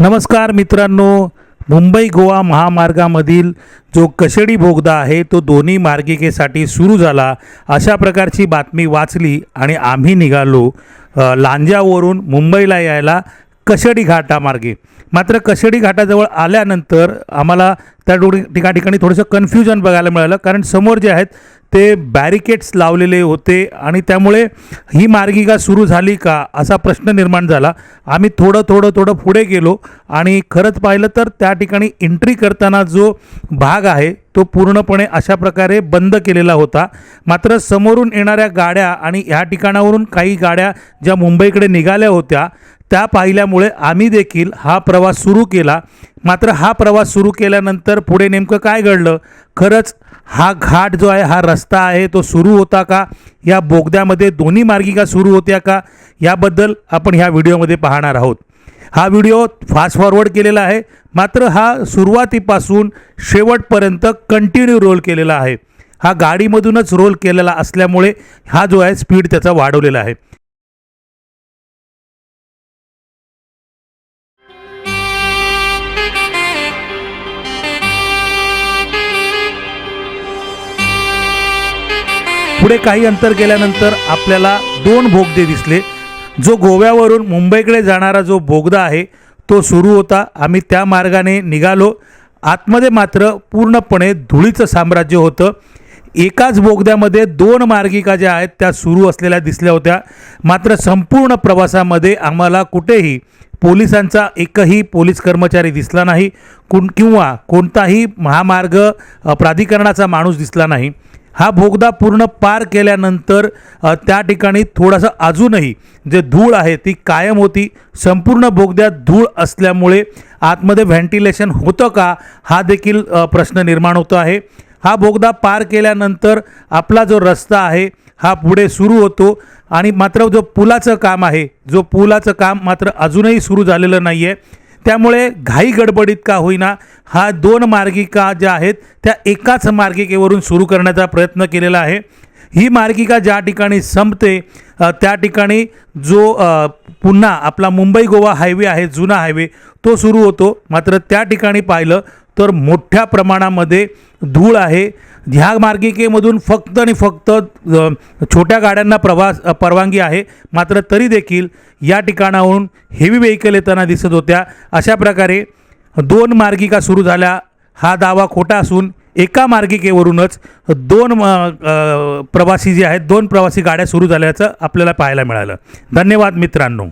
नमस्कार मित्रांनो मुंबई गोवा महामार्गामधील जो कशेडी बोगदा आहे तो दोन्ही मार्गिकेसाठी सुरू झाला. अशा प्रकारची बातमी वाचली आणि आम्ही निघालो लांजावरून मुंबईला यायला कशेडी घाटामार्गे. मात्र कशेडी घाटाजवळ आल्यानंतर आम्हाला त्या ठिका ठिकाणी थोडंसं कन्फ्युजन बघायला मिळालं. कारण समोर जे आहेत ते बॅरिकेड्स लावलेले होते आणि त्यामुळे ही मार्गिका सुरू झाली का असा प्रश्न निर्माण झाला. आम्ही थोडं थोडं थोडं पुढे गेलो आणि खरंच पाहिलं तर त्या ठिकाणी एंट्री करताना जो भाग आहे तो पूर्णपणे अशा प्रकारे बंद केलेला होता. मात्र समोरून येणाऱ्या गाड्या आणि ह्या ठिकाणावरून काही गाड्या ज्या मुंबईकडे निघाल्या होत्या त्या पाहिल्यामुळे आम्ही देखील हा प्रवास सुरू केला. मात्र हा प्रवास सुरू केल्यानंतर पुढे नेमकं काय घडलं? खरंच हा घाट जो आहे हा रस्ता आहे तो सुरू होता का? या बोगद्यामध्ये दोन्ही मार्गिका सुरू होत्या का? याबद्दल आपण ह्या व्हिडिओमध्ये पाहणार आहोत. हा व्हिडिओ फास्ट फॉरवर्ड केलेला आहे. मात्र हा सुरुवातीपासून शेवटपर्यंत कंटिन्यू रोल केलेला आहे. हा गाडीमधूनच रोल केलेला असल्यामुळे हा जो आहे स्पीड त्याचा वाढवलेला आहे. पुढे काही अंतर गेल्यानंतर आपल्याला दोन बोगदे दिसले. जो गोव्यावरून मुंबईकडे जाणारा जो बोगदा आहे तो सुरू होता. आम्ही त्या मार्गाने निघालो. आतमध्ये मात्र पूर्णपणे धुळीचं साम्राज्य होतं. एकाच बोगद्यामध्ये दोन मार्गिका ज्या आहेत त्या सुरू असलेल्या दिसल्या होत्या. मात्र संपूर्ण प्रवासामध्ये आम्हाला कुठेही पोलिसांचा एकही पोलीस कर्मचारी दिसला नाही. कोण किंवा कोणताही महामार्ग प्राधिकरणाचा माणूस दिसला नाही. हा बोगदा पूर्ण पार केल्यानंतर त्या ठिकाणी थोडासा अजूनही जे धूळ आहे ती कायम होती. संपूर्ण बोगद्यात धूळ असल्यामुळे आतमध्ये व्हेंटिलेशन होतं का हा देखील प्रश्न निर्माण होतो आहे. हा बोगदा पार केल्यानंतर आपला जो रस्ता आहे हा पुढे सुरू होतो आणि मात्र जो पुलाचं काम आहे जो पुलाचं काम मात्र अजूनही सुरू झालेलं नाही आहे त्यामुळे घाई गडबडीत का होईना हा दोन मार्गिका ज्या आहेत त्या एकाच मार्गिकेवरून सुरू करण्याचा प्रयत्न केलेला आहे. ही मार्गिका ज्या ठिकाणी संपते त्या ठिकाणी जो पुन्हा आपला मुंबई गोवा हायवे आहे जुना हायवे तो सुरू होतो. मात्र त्या ठिकाणी पाहिलं तर मोठ्या प्रमाणामध्ये धूळ आहे. ह्या मार्गिकेमधून फक्त आणि फक्त छोट्या गाड्यांना प्रवास परवानगी आहे. मात्र तरी देखील या ठिकाणाहून हेवी व्हेकल येताना दिसत होत्या. अशा प्रकारे दोन मार्गिका सुरू झाल्या. हा दावा खोटा असून एका मार्गिकेवरूनच दोन प्रवासी जे आहेत दोन प्रवासी गाड्या सुरू झाल्याचं आपल्याला पाहायला मिळालं. धन्यवाद मित्रांनो.